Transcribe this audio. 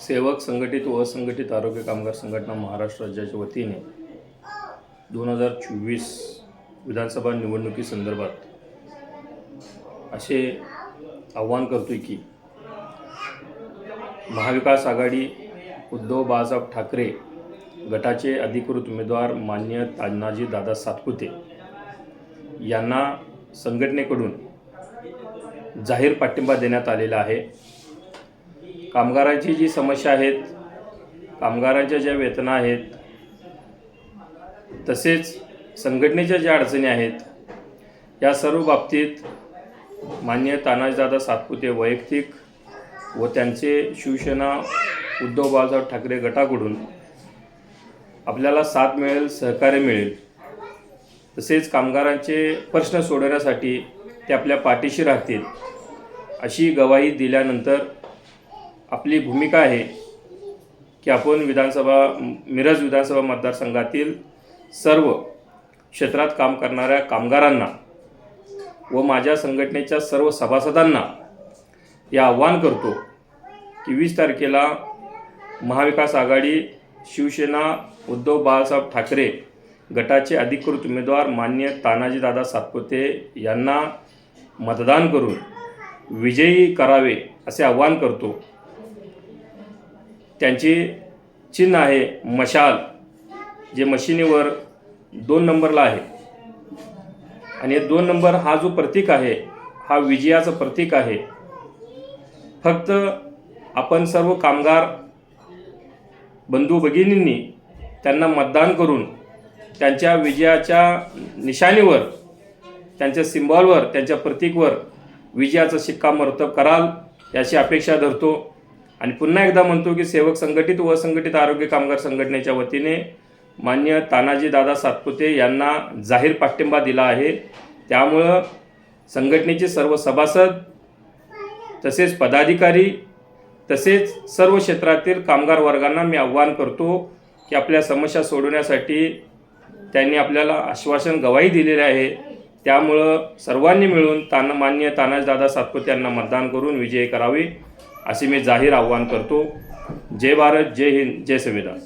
सेवक संघटित व असंघटित आरोग्य कामगार संघटना महाराष्ट्र राज्याच्या वतीने दोन हजार चोवीस विधानसभा निवडणुकीसंदर्भात असे आव्हान करतोय की महाविकास आघाडी उद्धव बाळासाहेब ठाकरे गटाचे अधिकृत उमेदवार मान्य तानाजी दादा सातपुते यांना संघटनेकडून जाहीर पाठिंबा देण्यात आलेला आहे. कामगारांची जी समस्या आहेत कामगारांच्या ज्या वेतना आहेत तसेच संघटनेच्या ज्या अडचणी आहेत या सर्व बाबतीत मान्य तानाजीदादा सातपुते वैयक्तिक व त्यांचे शिवसेना उद्धव बाळासाहेब ठाकरे गटाकडून आपल्याला साथ मिळेल सहकार्य मिळेल. तसेच कामगारांचे प्रश्न सोडवण्यासाठी ते आपल्या पाठीशी राहतील. अशी गवाही दिल्यानंतर आपली भूमिका आहे की आपण विधानसभा मिरज विधानसभा मतदारसंघातील सर्व क्षेत्रात काम करणाऱ्या कामगारांना व माझ्या संघटनेच्या सर्व सभासदांना हे आव्हान करतो की वीस तारखेला महाविकास आघाडी शिवसेना उद्धव बाळासाहेब ठाकरे गटाचे अधिकृत उमेदवार मान्य तानाजीदादा सातपुते यांना मतदान करून विजयी करावे असे आव्हान करतो. त्यांचे चिन्ह आहे मशाल जे मशिनीवर दोन नंबरला आहे. आणि दोन नंबर हा जो प्रतीक आहे हा विजयाचं प्रतीक आहे. फक्त आपण सर्व कामगार बंधू भगिनींनी त्यांना मतदान करून त्यांच्या विजयाच्या निशाणीवर त्यांच्या सिम्बॉलवर त्यांच्या प्रतीकवर विजयाचं शिक्कामोर्तब कराल याची अपेक्षा धरतो. आणि पुन्हा एकदा म्हणतो की सेवक संघटित व असंघटित आरोग्य कामगार संघटनेच्या वतीने मान्य तानाजी दादा सातपुते यांना जाहीर पाठिंबा दिला आहे. त्यामुळं संघटनेचे सर्व सभासद तसेच पदाधिकारी तसेच सर्व क्षेत्रातील कामगार वर्गांना मी आव्हान करतो की आपल्या समस्या सोडवण्यासाठी त्यांनी आपल्याला आश्वासन गवाही दिलेले आहे. त्यामुळं सर्वांनी मिळून तान मान्य तानाजीदादा सातपुते यांना मतदान करून विजयी करावे असे मी जाहीर आव्हान करतो. जय भारत जय हिंद जय संविधान.